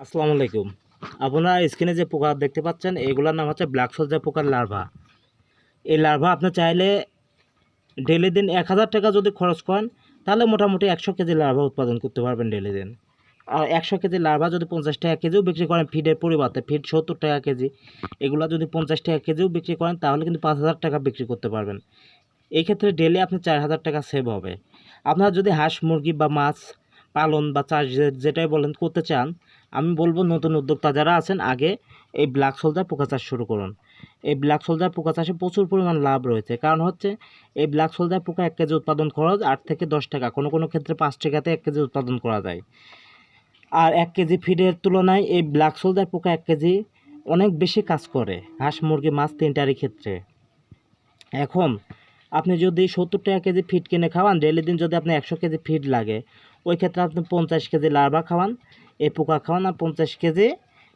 আসসালামু আলাইকুম। আপনারা স্ক্রিনে যে পোকা দেখতে পাচ্ছেন, এগুলোর নাম হচ্ছে ব্ল্যাক সোলজার পোকার লার্ভা। এই লার্ভা আপনি চাইলে ডেলি দিন এক হাজার টাকা যদি খরচ করেন, তাহলে মোটামুটি একশো কেজি লার্ভা উৎপাদন করতে পারবেন ডেলি দিন। আর একশো কেজি লার্ভা যদি পঞ্চাশ টাকা কেজিও বিক্রি করেন, ফিডের পরিবর্তে ফিড সত্তর টাকা কেজি, এগুলো যদি পঞ্চাশ টাকা কেজিও বিক্রি করেন, তাহলে কিন্তু পাঁচ হাজার টাকা বিক্রি করতে পারবেন। এই ক্ষেত্রে ডেলি আপনি চার হাজার টাকা সেভ হবে। আপনারা যদি হাঁস, মুরগি বা মাছ পালন বা চাষ যেটাই বলেন করতে চান আমি বলব নতুন উদ্যোক্তা যারা আছেন, আগে এই ব্ল্যাক সোলজার পোকা চাষ শুরু করুন। এই ব্ল্যাক সোলজার পোকা চাষে প্রচুর পরিমাণ লাভ রয়েছে। কারণ হচ্ছে, এই ব্ল্যাক সোলজার পোকা এক কেজি উৎপাদন খরচ আট থেকে দশ টাকা। কোনো কোনো ক্ষেত্রে পাঁচ টাকাতে এক কেজি উৎপাদন করা যায়। আর এক কেজি ফিডের তুলনায় এই ব্ল্যাক সোলজার পোকা এক কেজি অনেক বেশি কাজ করে। হাঁস, মুরগি, মাছ তিনটারই ক্ষেত্রে। এখন আপনি যদি সত্তর টাকা কেজি ফিড কিনে খাওয়ান ডেলি দিন যদি আপনি একশো কেজি ফিড লাগে, ওই ক্ষেত্রে আপনি পঞ্চাশ কেজি লার্ভা খাওয়ান। এই পোকা খাওয়ান আর পঞ্চাশ কেজি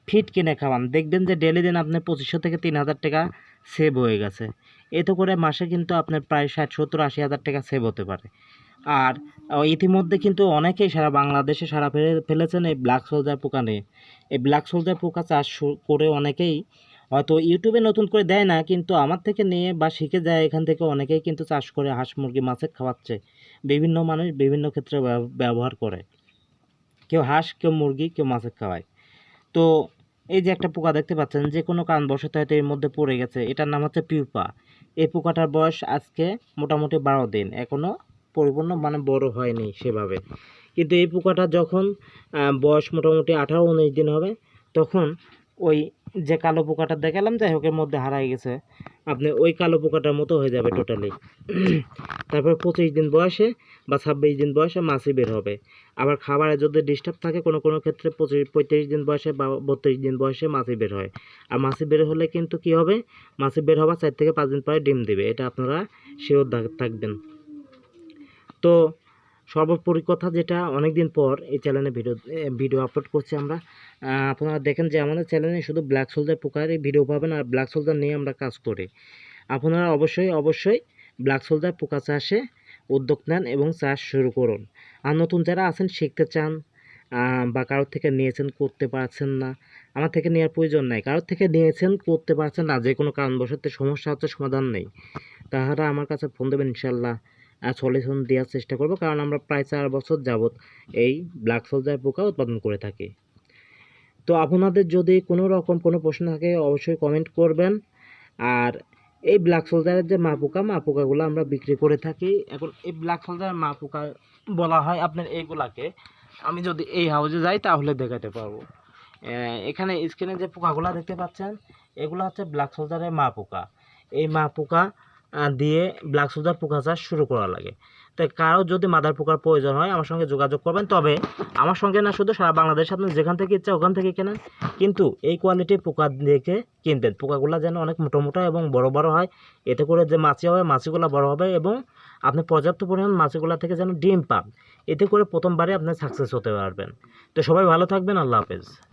ফিট কিনে খাওয়ান। দেখবেন যে ডেলি দিন আপনার পঁচিশশো থেকে তিন হাজার টাকা সেভ হয়ে গেছে। এতে করে মাসে কিন্তু আপনার প্রায় ষাট, সত্তর, আশি হাজার টাকা সেভ হতে পারে। আর ইতিমধ্যে কিন্তু অনেকেই সারা বাংলাদেশে সারা ফেলে, ফেলেছেন এই ব্ল্যাক সোলজার পোকা নিয়ে। এই ব্ল্যাক সোলজার পোকা চাষ করে অনেকেই হয়তো ইউটিউবে নতুন করে দেয় না, কিন্তু আমার থেকে নিয়ে বা শিখে যায়, এখান থেকে অনেকেই কিন্তু চাষ করে হাঁস, মুরগি, মাছের খাওয়াচ্ছে। বিভিন্ন মানুষ বিভিন্ন ক্ষেত্রে ব্যব- ব্যবহার করে। কেউ হাঁস, কেউ মুরগি, কেউ মাছের খাওয়ায়। তো এই যে একটা পোকা দেখতে পাচ্ছেন, যে কোনো কারণবশত হয়তো এর মধ্যে পড়ে গেছে। এটার নাম হচ্ছে পিউপা। এই পোকাটার বয়স আজকে মোটামুটি বারো দিন। এখনও পরিপূর্ণ মানে বড় হয়নি সেভাবে। কিন্তু এই পোকাটা যখন বয়স মোটামুটি আঠারো, উনিশ দিন হবে, তখন ওই যে কালো পোকাটা দেখালাম, যাই হোক, এর মধ্যে হারাই গেছে। আপনি ওই কালো পোকাটার মতো হয়ে যাবে টোটালি তারপর পঁচিশ দিন বয়সে বা ছাব্বিশ দিন বয়সে মাছি বের হবে। আবার খাবারে যদি ডিস্টার্ব থাকে, কোনো কোনো ক্ষেত্রে পঁচিশ, পঁয়ত্রিশ দিন বয়সে বা বত্রিশ দিন বয়সে মাছি বের হয়। আর মাছি বের হলে কিন্তু কি হবে? মাছি বের হওয়ার চার থেকে পাঁচ দিন পরে ডিম দিবে। এটা আপনারা শিওর থাকবেন। তো সর্বোপরি কথা যেটা অনেক দিন পর এই চ্যানেলে ভিডিও ভিডিও আপলোড করছি আমরা। আপনারা দেখেন যে আমাদের চ্যানেলে শুধু ব্ল্যাক সোলজার পোকারই ভিডিও পাবেন আর ব্ল্যাক সোলজার নিয়ে আমরা কাজ করি। আপনারা অবশ্যই অবশ্যই ব্ল্যাক সোলজার পোকা চাষে উদ্যোগ নেন এবং চাষ শুরু করুন। আর নতুন যারা আছেন, শিখতে চান বা কারোর থেকে নিয়েছেন, করতে পারছেন না, আমার থেকে নেওয়ার প্রয়োজন নাই। কারোর থেকে নিয়েছেন, করতে পারছেন না, যে কোনো কারণবশত সমস্যা হচ্ছে, সমাধান নেই। তাহারা আমার কাছে ফোন দেবেন ইনশাল্লাহ সলিউশন দেওয়ার চেষ্টা করব। কারণ আমরা প্রায় চার বছর যাবত এই ব্ল্যাক সোলজার পোকা উৎপাদন করে থাকি। তো আপনাদের যদি কোনো রকম কোনো প্রশ্ন থাকে, অবশ্যই কমেন্ট করবেন। আর এই ব্ল্যাক সোলজারের যে মা পোকা, মা পোকাগুলো আমরা বিক্রি করে থাকি। এখন এই ব্ল্যাক সোলজার মা পোকা বলা হয় আপনার এইগুলাকে আমি যদি এই হাউজে যাই, তাহলে দেখাতে পারব। এখানে স্ক্রিনে যে পোকাগুলো দেখতে পাচ্ছেন, এগুলো হচ্ছে ব্ল্যাক সোলজারের মা পোকা। এই মা পোকা দিয়ে ব্ল্যাক সোলজার পোকা চাষ শুরু করা লাগে। তাই কারও যদি মাদার পোকার প্রয়োজন হয়, আমার সঙ্গে যোগাযোগ করবেন। তবে আমার সঙ্গে না, শুধু সারা বাংলাদেশে আপনি যেখান থেকে ইচ্ছা ওখান থেকে কেনেন। কিন্তু এই কোয়ালিটির পোকা দেখে কিনবেন। পোকাগুলো যেন অনেক মোটা মোটা এবং বড় বড় হয়। এতে করে যে মাছি হবে, মাছিগুলো বড় হবে এবং আপনি পর্যাপ্ত পরিমাণ মাছিগুলো থেকে যেন ডিম পান। এতে করে প্রথমবারে আপনি সাকসেস হতে পারবেন। তো সবাই ভালো থাকবেন। আল্লাহ হাফেজ।